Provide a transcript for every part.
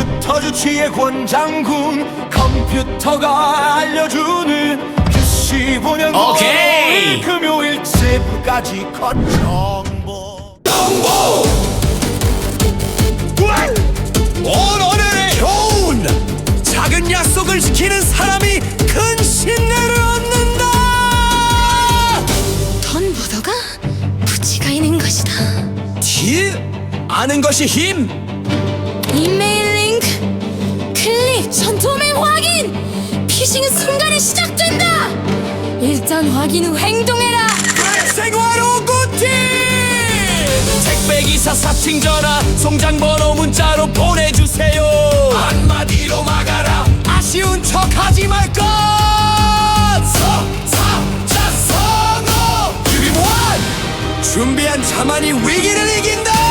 컴퓨터 주치의 권장군 컴퓨터가 알려주는 그 95년 오케이. 금요일 세부까지 컷 정보 오늘의 교훈 작은 약속을 지키는 사람이 큰 신뢰를 얻는다 돈 보도가 부지가 있는 것이다. 티 아는 것이 힘 이메 인 피싱은 순간에 시작된다. 일단 확인 후 행동해라. 생활 오구티! 택배 기사 사칭 전화 송장 번호 문자로 보내주세요. 한마디로 막아라. 아쉬운 척하지 말것! 서사자 성어 유리무한 준비한 자만이 위기를 이긴다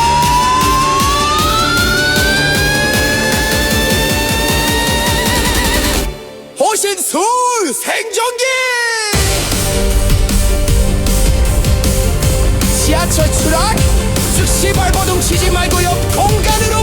생존기! 지하철 추락? 즉시 발버둥 치지 말고 옆 공간으로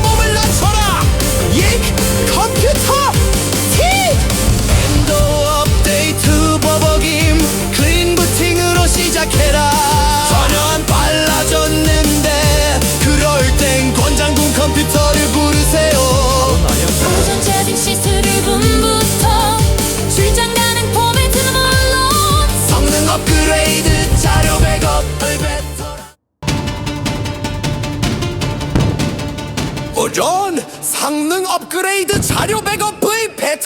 오전 성능 업그레이드 자료 백업을 뱉